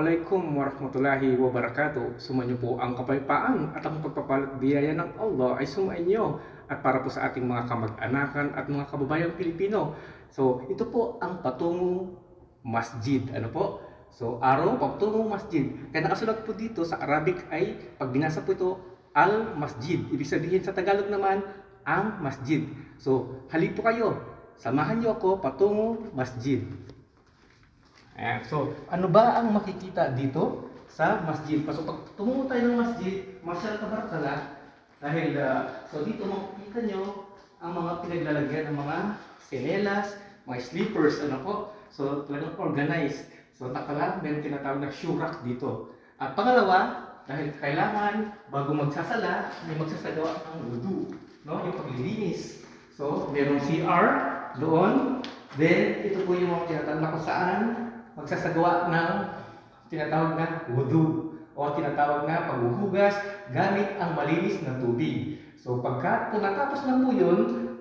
Assalamualaikum warahmatullahi wabarakatuh. Sumainyo po ang kapayapaan at ang pagpapalat biyaya ng Allah ay sumainyo at para po sa ating mga kamag-anakan at mga kababayang Pilipino. So, ito po ang patungong masjid. Ano po? So, araw patungong masjid. Kaya nakasulat po dito sa Arabic ay pag binasa po ito, al-masjid. Ibig sabihin sa Tagalog naman, ang masjid. So, halip po kayo. Samahan niyo ako patungong masjid. Ayan. So, ano ba ang makikita dito sa masjid? So, pag tumungo tayo ng masjid, Marshal Tabarakala, dahil, ah, so dito makikita nyo ang mga pinaglalagyan ng mga senelas, mga sleepers, ano po. So, talagang organized. So, takala, meron tinatawag na shurak dito. At pangalawa, dahil kailangan, bago magsasala, may magsasagawa ng wudu, no? yung paglilinis. So, merong CR doon. Then, ito po yung mga tinatawag na kung saan magsasagawa ng tinatawag na wudu o tinatawag na paghuhugas gamit ang malinis na tubig. So pagka kung natapos na po yun,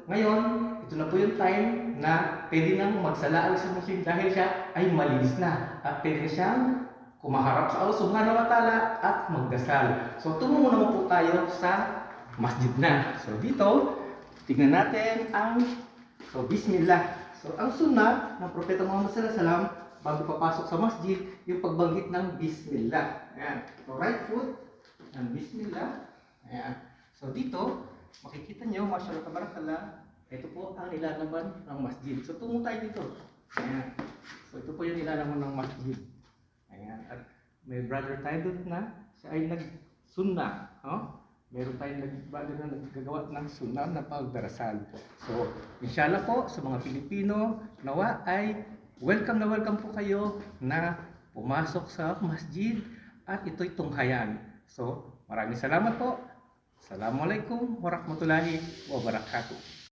ngayon, ito na po yung time na pwede nang magsala ang isang Muslim dahil siya ay malinis na at pwede siyang kumaharap sa Allah subhanahu wa ta'ala at magdasal. So tumungo naman po tayo sa masjid na. So dito, tingnan natin ang so bismillah. So ang sunnah ng Propeta Muhammad sallallahu alaihi wasallam bago papasok sa masjid, yung pagbanggit ng Bismillah. Ayan. So, right foot, and Bismillah. Ayan. So, dito, makikita nyo, mashallah tabarakallah, ito po ang nilalaman ng masjid. So, tungo tayo dito. Ayan. So, ito po yung nilalaman ng masjid. Ayan. At may brother tayo doon na siya ay nag-sunna. Oh? Meron tayong nag-brother na naggagawa ng sunnah na pagdarasal. So, inshallah po, sa mga Pilipino, nawa ay Welcome na welcome po kayo na pumasok sa masjid at ito'y tunghayan. So, maraming salamat po. Assalamualaikum warahmatullahi wabarakatuh.